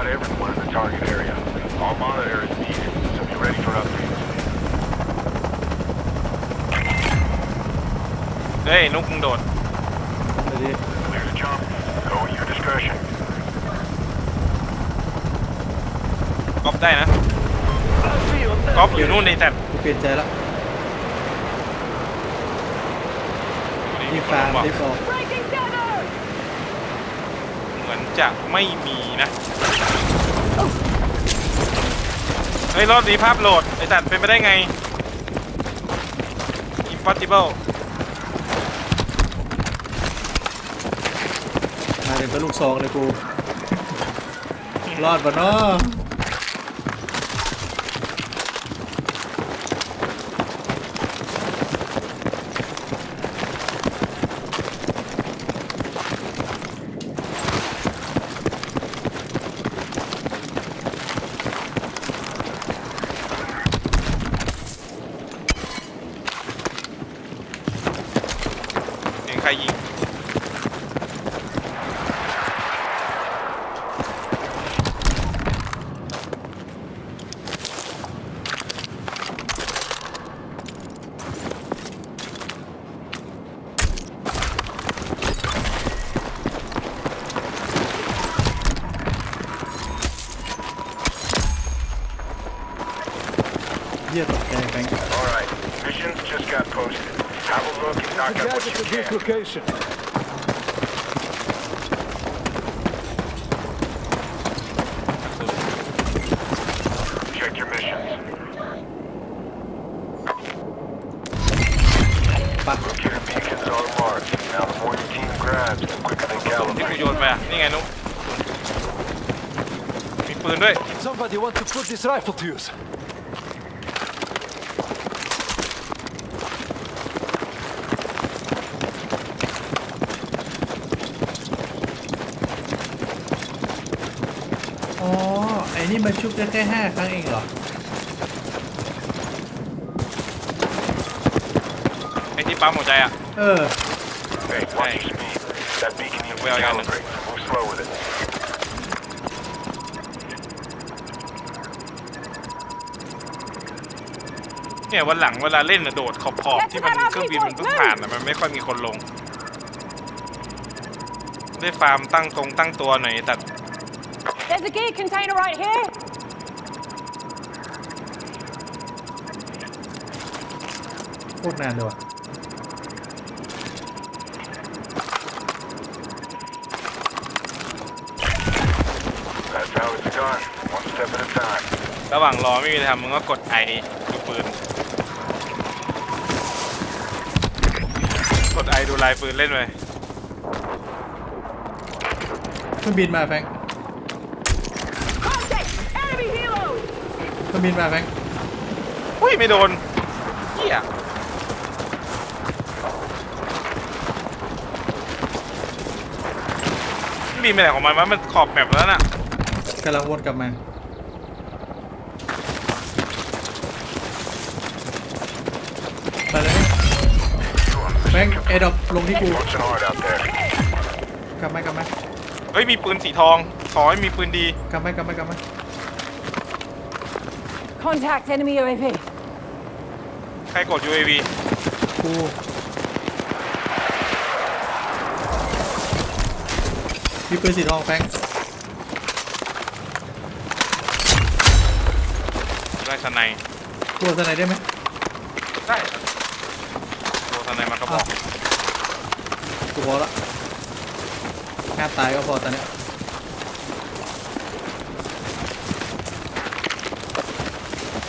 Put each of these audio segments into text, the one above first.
out everyone in the target area. All monitor is needed, so be ready for updates. เฮ้ยนุกมึงโดดไปดิ Clear to jump. Go at your discretion. ก๊อปได้นะก๊อปอยู่นู่นในแซดกูเปลี่ยนใจแล้วรีบฟาร์มรีบออก Breaking tether! เหมือน จะไม่มีนะเฮ้ยรอบนี้ภาพโหลด ไอสัตว์เป็นไปได้ไง impossible มาเป็นลูกซองเลยกู รอดปะเนาะ เสียงใครยิง เยี่ยตกใจแบงค์ All right. Missions just got posted. Have a look and knock out what you can. location. Check your missions. ปัก Locator beacons on mark. Now the more your team grabs, the quicker they ที่กู calibrate. โยนไปอะนี่ไงนุกมีปืนด้วย Somebody want to put this rifle to use. อ๋อ ไอ้ นี่มันชุบได้แค่ห้าครั้งเองเหรอ ไอ้ที่ปั๊มหัวใจอะ เออ Hey, watch your speed. That beacon needs to Well, I got it. calibrate. Move slow with it. เนี่ยวันหลังเวลาเล่นน่ะโดดขอบขอบๆที่มันเครื่องบินมันเพิ่งผ่านอะมันไม่ค่อยมีคนลง ได้ฟาร์มตั้งตรงตั้งตัวหน่อยแต่ There's a gear container right here. โคตรนานเลยว่ะ That's how it's done. One step at a time. ระหว่างรอไม่มีอะไรทำมึงก็กดไอดูปืน กดไอดูลายปืนเล่นไปเครื่องบินมาแฟง Contact! Enemy helo! เครื่อง บินมาแฟงอุ้ยไม่โดนเฮียบินไปไหนของมันวะมันขอบแมปแล้วน่ะกำลังวนกลับมาไปเลยแบงค์เอดอปลงที่กู Working hard out there. กลับมากลับมาเฮ้ยมีปืนสีทองขอให้มีปืนดีกลับมากลับมากลับมา Contact enemy UAV. ใครกด UAV กูมีปืนสีทองแฟงได้สไนยตัวสไนได้ไหมได้ตัวสไนยมันก็บอกกูพอละห้ามตายก็พอตอนเนี้ย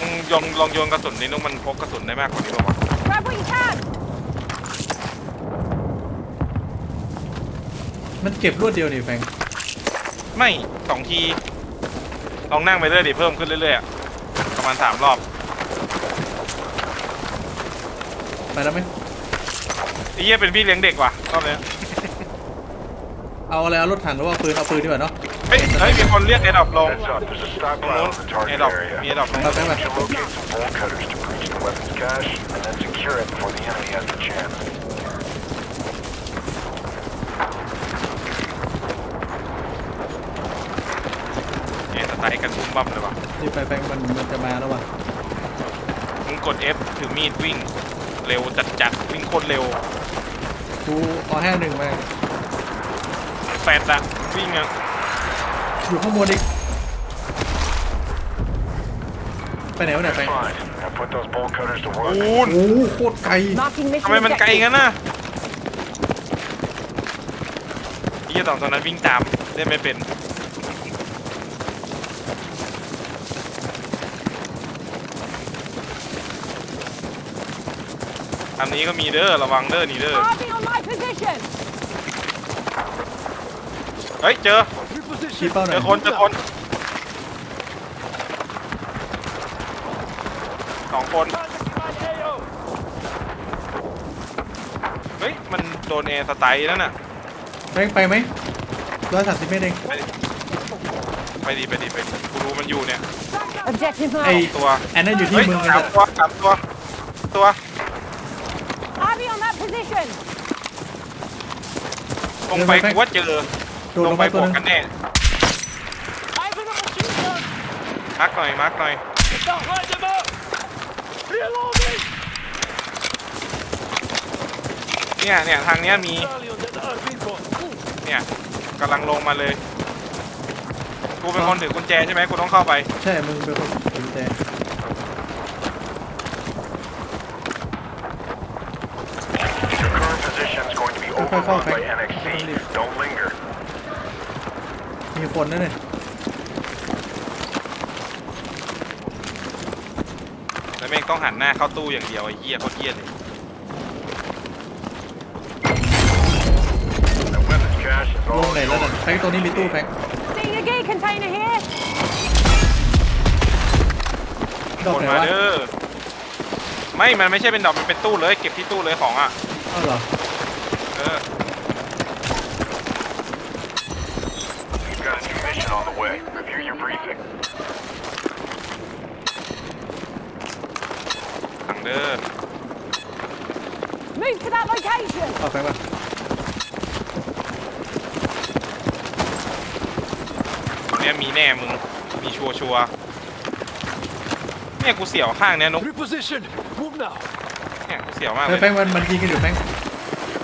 มึง ลองลองโยนกระสุนนี่นุ๊กมันพกกระสุนได้มากกว่านี้ป่าวะ Grab what you can! มันเก็บรวดเดียวนี่แฟงไม่สองทีลองนั่งไปเรื่อยดิเพิ่มขึ้นเรื่อยๆอะประมาณสามรอบไปแล้วไหมไอ้เหี้ยเป็นพี่เลี้ยงเด็กว่ะรอบเนี้ยเอาอะไรเอารถถังหรือว่าปืนเอาปืนดีกว่าเนาะเฮ้ยเฮ้ยมีคนเรียกไอ้ดอกลง Heads up. There's a ตรงนู้ stockpile น in the ไอ้ target ดอก area. มีไอ้ดอกลงไปไปไป We should locate some bolt cutters to breach the weapons cache and then secure it before the enemy has the chance. เไต่กันบุ้มบั่มเลยว่ะรีบไปแบงค์มันมันจะมาแล้วว่ะมึงกด F ถือมีดวิ่ง เร็วจัดจัดๆวิ่งโคตรเร็ว กูเอาห้าหนึ่งไปแฟดอะวิ่งอะอยู่ข้างบนอีก ไปไหนวะเนี่ยแบงค์ Fine. Now put those bolt cutters to ปู work. นโอ้โหโคตรไกล Marking mission ทำไมมันไกล objective. งั้นน่ะไอ้เหี้ยสองตัวนั้นวิ่งตามเล่นไม่เป็น อันนี้ก็มีเด้อระวังเด้อนี่เด้อ Harvey on my position. เฮ้ยเจอ ชี้เป้าหน่เจอยอคนเจอคน สองคน เฮ้ย มันโดนเอสไตล์นั่นน่ะแบงค์ไปไหมร้อยสามสิบเมตรเองไปดิไปดิไปดิไปดิกูรู้มันอยู่เนี่ย Objective ไอ marked. ตัวอันนั้นอยู่ที่เฮ้ยมึงไงสามตัวสามตัว ตัว Harvey on that position. ลงไปกูว่าเจอ โดดลลงงไปไปบตัววหกนึงกันแน่มาร์กหน่อยมาร์กหน่อย เนี่ยเนี่ยทางเนี้ยมี เนี่ยกำลังลงมาเลย กูเป็นคนถือกุญแจใช่ไหมกูต้องเข้าไป ใช่ มึงเป็นคนถือแต่ Your current position is going to be overrun by NXC. Don't linger. มีคนนั่นเลย แล้วแม่งต้องหันหน้าเข้าตู้อย่างเดียวไอ้เหี้ยโคตรเหี้ยเลย The weapons cache is ลง all ไหนแล้วน่ะ yours. แบงค์ตรงนี้มีตู้แบงค์ Seeing a gear container here. ดอกคนไหนมาวะเด้อไม่ มันไม่ใช่เป็นดอกมันเป็นตู้เลย เก็บที่ตู้เลยของอะอ้าวเหรอ เออ You've got a new mission on the way. Review your briefing. สั่ง เด้อ Move to that location. เอาแบงค์มาเนี่ยมีแน่มึง มีชัวร์ชัวร์เนี่ยกูเสียวข้างเนี้ยนุก Reposition! Move now! เนี่ยกูเสียวมากเอเลอยแบงค์มันมันยิงกันอยู่แบงค์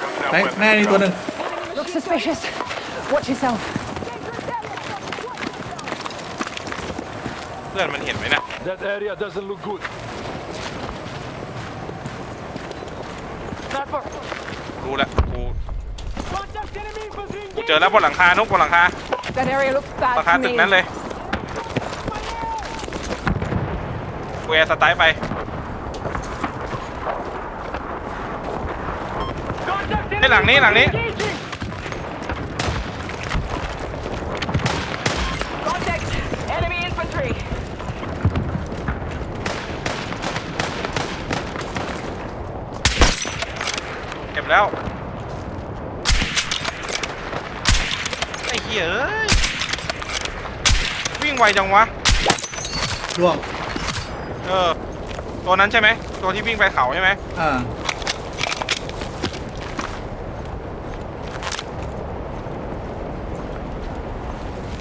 Comes that แบงค์ weapons หน้านี่ตัวหนึ่ง Looks suspicious. Watch yourself. เพื่อนมันเห็นไหมน่ะ That area doesn't look good. Sniper! รู้แล้วกูกูเจอแล้วบนหลังคานุกบนหลังคา That area looks หลัง bad คา to ตึก me. นั้นเลยกูแอร์สไตล์ไป ไอ้หลังนี้หลังนี้ Contact. Enemy infantry. เก็บแล้ว ไอ้เหี้ยเอ้ย วิ่ง ไวจังวะ ร่วงเออ ตัวนั้นใช่ไหม ตัวที่วิ่งไปเขาใช่ไหมอ่า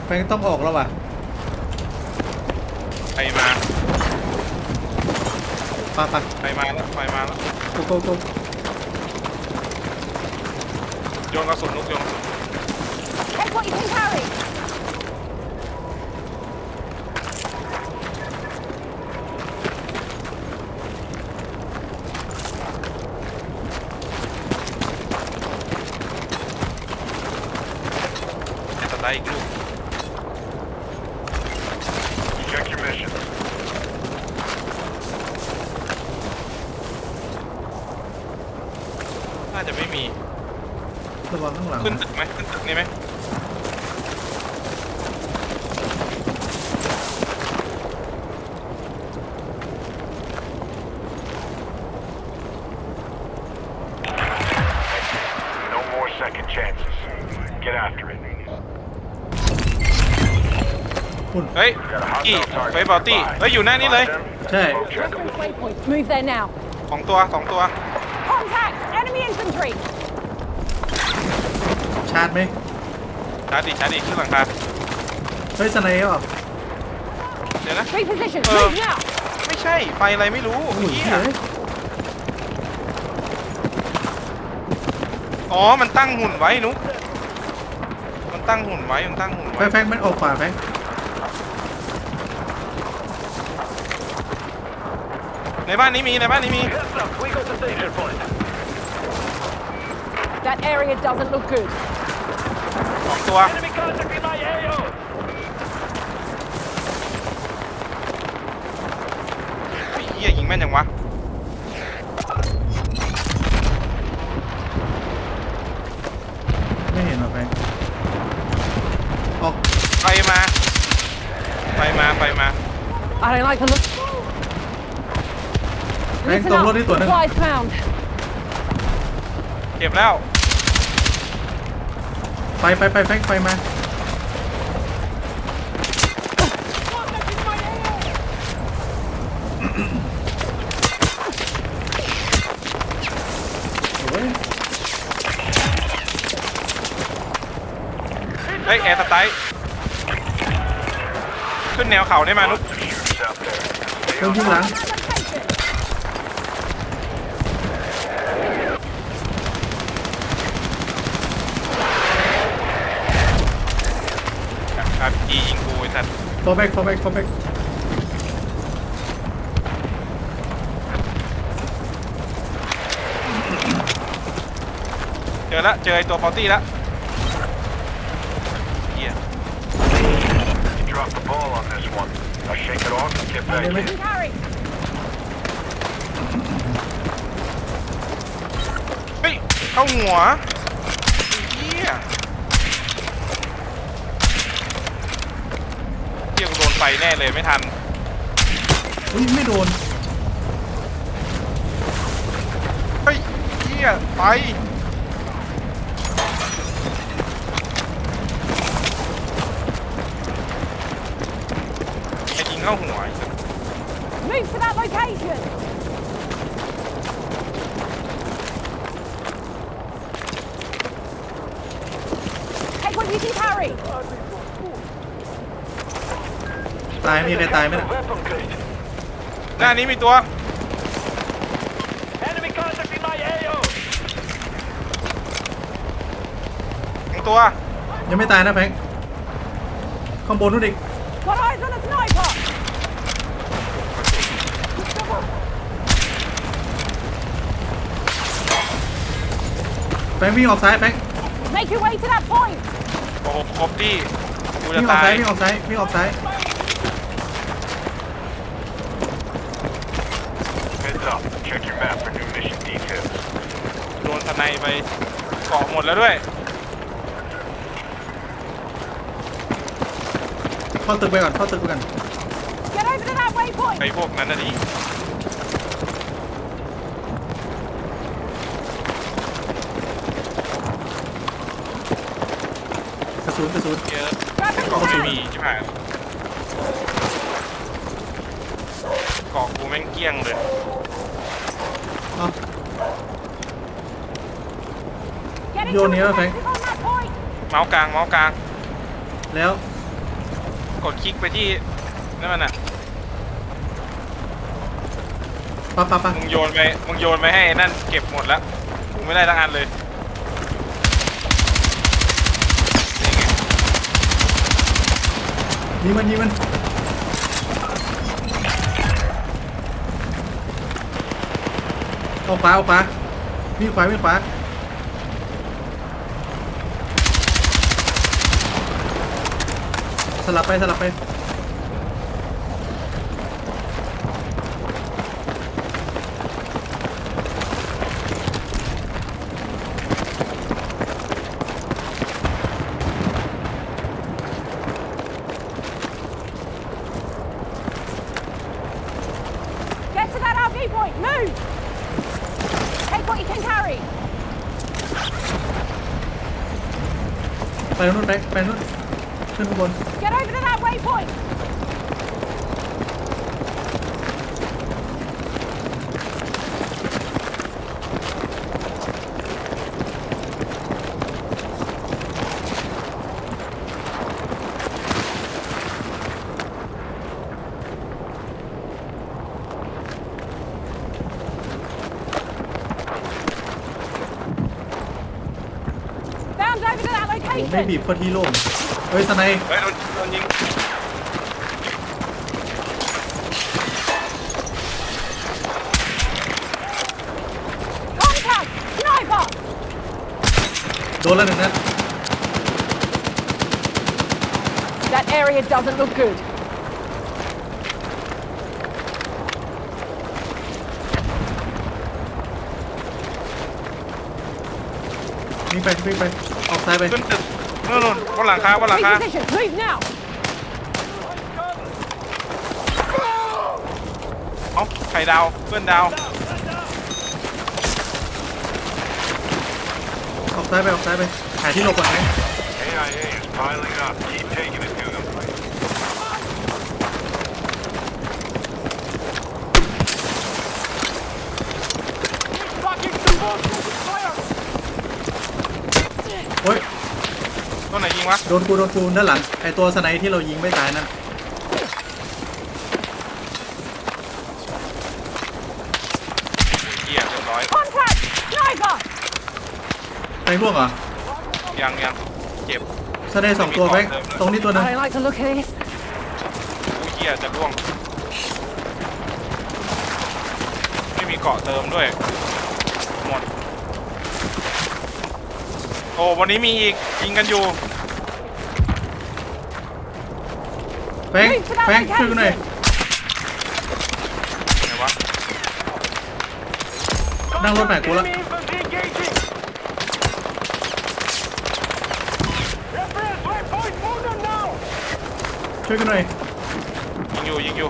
แบงค์ต้องออกแล้วว่ะไปมาปะปะไปมาแล้วไปมาแล้วโกโกโกโยนกระสุนลูกโยนกระสุน Take what you can carry. สไตล์อีกลูก Check your mission. น่าจะไม่มี ระวังข้างหลัง ขึ้นตึกไหมขึ้นตึกนี่ไหม No more second chances. Get after it. คุณเฮ้ย Got a กี่ hostile target เฟยบอลตี้ nearby. เฮ้ย อยู่หน้านี้เลย Find them, ใช่ smoke check 'em. Reference waypoint. Move there now. สองตัวสองตัว Contact. Enemy infantry. ชาร์จไหมชาร์จดิชาร์จดิขึ้นหลังคาเฮ้ยสไนเปอร์เดี๋ยวนะ Reposition. Uh. Move now. ไม่ใช่ ไฟอะไรไม่รู้โอ้ยเหี้เหี้ย อ๋อ มันตั้งหุ่นไว้นุ๊กมันตั้งหุ่นไว้ มันตั้งหุ่นแฟไว้งแฟงมันออกขวาแฟงในบ้านนี้มี ในบ้านนี้มี Heads up, we got the danger point. That area doesn't look good. สองตัว Enemy contact in my AO. เฮ้ยเหี้ยยิงแม่นยังวะ ไม่เห็นหรอแฟงออก ไฟมา ไฟมาไฟมา I don't like the look. แฟง Listen ตรง up. รถที่ตัวหนึง Supplies found. เก็บแล้ว ไปไปไปแฟงไฟมาโอ้ยเฮ้ยแอร์สไตล์ ขึ้นแนวเขาได้มานุ๊ก Shooters out there. เริ่มยิงหลัง Location. อาร์พีจียิงกูไอ้สัตว์ fall back fall back fall back เจอละเจอไอ้ตัวปอตตี้ละ dropped the ball on this one. Now shake it off and get back Damn in. it. Carry. เฮ้ย เข้าหัวไอ้เหี้ยเหี้ยกูโดนไฟแน่เลยไม่ทัน อุ้ยไม่โดน เฮ้ยเหี้ยไฟไอ้ยิง เข้าหัวไอ้สัส Move to that location. Take what you can carry. ตายมีใครตายไหมน่ะ Weapon crate. หน้านี้มีตัว Enemy contact in my AO. สองตัว ยังไม่ตายนะแฟงข้างบนนู่นอีก Got eyes on a sniper. แฟงวิ่งออกซ้ายแฟง Make your way to that point. โอ้โหครบที่กูจะวิ่งออกตาซ้ายยวิ่งออกซ้ายวิ่งออกซ้าย Heads up. Check your map for new mission details. โดนสไนไปเกาะหมดแล้วด้วยเข้าตึกไปก่อนเข้าตึกไปก่อน Get over to that waypoint. ไอ้พวกนั้นน่ะดิ กระสุ นกระสุนเยอะ Grab เกาะ the ไม่ flag. มีใช่ไหมเกาะกูแม่งเกลี้ยงเลยเอา Get into Vô nữa, objective Frank. on that point. เมาส์กลางเมาส์กลาง แล้วกดคลิกไปที่นั่นมันอะปั๊บปั๊บปั๊บมึงโยนไปมึงโยนไปให้ไอ้นั่นเก็บหมดแล้วมึงไม่ได้ทั้งอันเลยนี่ไง ยิงมันยิงมันเอาขวาเอาขวาวิ่งขวาวิ่งขวาสลับไปสลับไป ไปนู่นไปไปนู่นขึ้นข้างบน Get over to that waypoint. ไม่บีบเข้าที่โล่งเฮ้ยสไนป์เฮ้ยโดนโดนยิง Contact! Sniper! โดนแล้วหนึ่งนัด That area doesn't look good. วิ่งไปวิ่งไปออกซ้ายไป ขึ้นตึก นู่นนู่นบนหลังคาบนหลังคา Reposition. Move now. เอ้าไข่ดาวเพื่อนดาวออกซ้ายไปออกซ้ายไปหาที่หลบก่อนไหม AIA is piling up. Keep taking it to them. Fucking supporting fire! โอ้ย ตัวไหนยิงวะโดนกูโดนกูด้านหลังไอตัวสไนป์ที่เรายิงไม่ตายนั่นเกียเรียบร้อย Contact! Sniper! ไนพวกเหรอยังยังเจ็บสไนป์สองตัวแบงค์ตรงนี้ตัวหนึง I don't like the look of this. อู้เกียจะร่วง ไม่มีเกาะเติมด้วย หมด โอ้วันนี้มีอีกยิงกันอยู่แบงค์แบงค์ช่วยกูหน่อยไหนวะนั่งรถไหนกูละ Enemy infantry engaging! Airfield, waypoint, move them now! ช่วยกูหน่อยยิงอยู่ยิงอยู่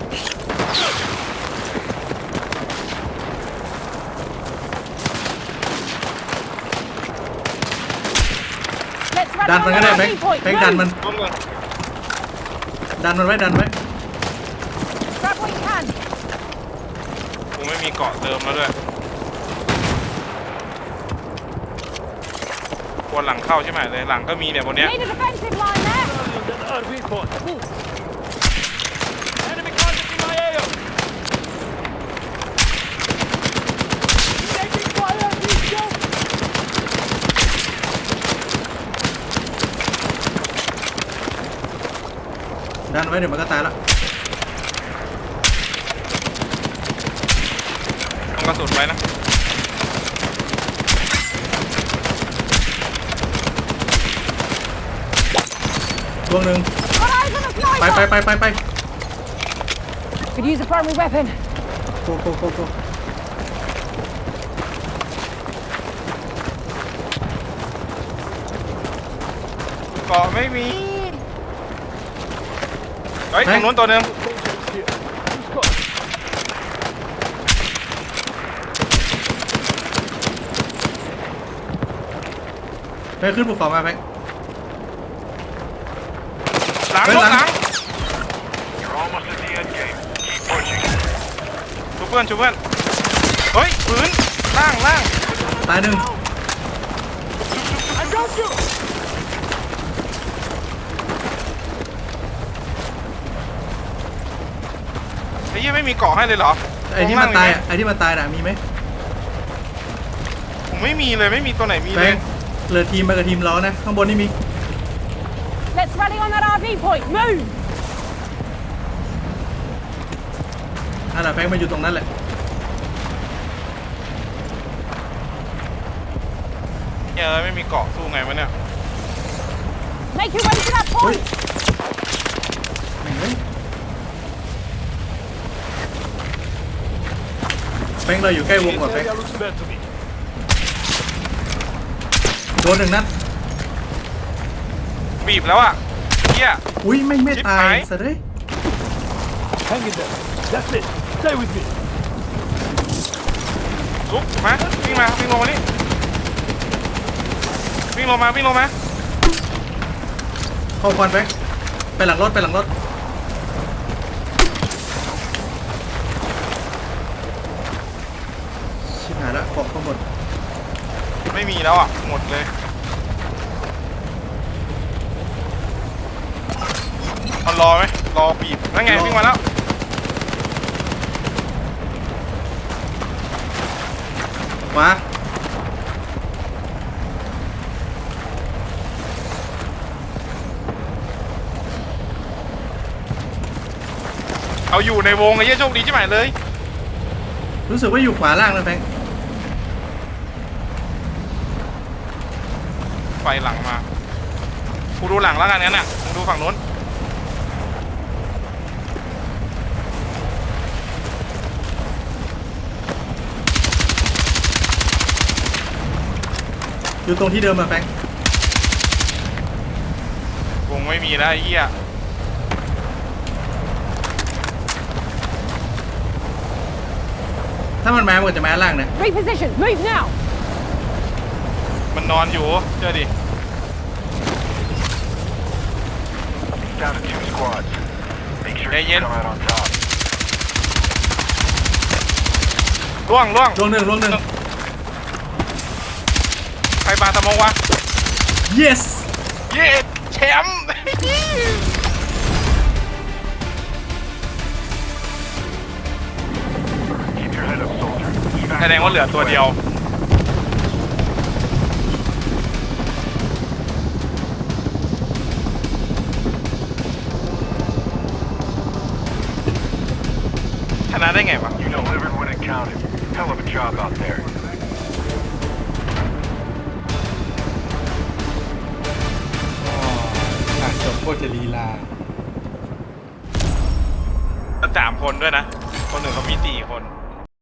ดัน on มันก็ได้ that แบงค์ RV point. แบงค์ดันมันร่วมกันดันมันไว้ดันไว้ Grab what you can. กูไม่มีเกาะเติมแล้วด้วยบนหลังเข้าใช่ไหมเลยหลังก็มีเนี่ยบนเนี้ย Need a defensive line there. On that RV point. Move. Enemy contact in my AO! Taking fire, please go! ดันไว้เดี๋ยวมันก็ตายละต้องกระสุนไว้นะดวงหนึ่ง Got eyes on a ไปไป sniper. ไปไปไป Could use a primary weapon. โกโกโกโกเกาะไม่มี เฮ้ยตรงนู้นตัวหนึงไปขึ้นภูเขามาแบงค์หลังเฮ้ยรถหลังหลัง You're almost at the end game. Keep pushing. ชูเพื่อนชูเพื่อนเฮ้ยพื้นล่างล่างตายหนึ่ง อ้ยี่ไม่มีเกาะให้เลยเหรอไอที่มันตายอะไอที่มันตายน่ะมีไหมผมไม่มีเลยไม่มีตัวไหนมีแบเลยงค์เหลือทีมมากับทีมเรานะ ข้างบนนี่มี Let's rally on that RV point. Move. นั่นแหละแบงค์มาอยู่ตรงนั้นแหละ เออไม่มีเกาะสู้ไงวะเนี่ย Make your way to that เฮ้ย point. แม่งเฮ้ยแบ งค์เราอยู่ใกล้วงก่อนแบงค์ Area looks bad to me. โดนหนึ่งนัดบีบแล้วอะเฮีย อุ้ยไม่งไม่ชิบตาหายยสะเด้ย Hang in there. That's it. Stay with me. ลุกมาวิ่งมาวิ่งลงมานี่วิ่งลงมาวิ่งลงมาเข้าควันแบงค์ไปหลังรถไปหลังรถ แล้วอะ หมดเลยมันรอไหมรอปีบนั่นไงวิ่งมาแล้วมาเอาอยู่ในวงไอ้เหี้ยโชคดีใช่ไหมเลย รู้สึกว่าอยู่ขวาล่างนะแบงค หลังมากูดูหลังแล้วกันงั้นน่ะมึงดูฝั่งนู้นอยู่ตรงที่เดิมอะแฟงวงไม่มีแล้วไอ้เหี้ยถ้ามันมามันจะมาล่างนะ Reposition. Move now. มันนอนอยู่เจอดิ Down to two squads. Make sure Hey, you Yen. come out on top. ล่วงล่วงลวงหนึ่งลวงหนึ่ง ใครปาตะมงวะ yes เย้แชมป์ Keep your head up, soldier. แสดงว่าเหลือตัวเดียว นะได้ไงวะ You delivered when it counted. Hell of a job out there. อะจบโคตรจะลีลา แล้วสามคนด้วยนะ คนหนึ่งเขามีสี่คน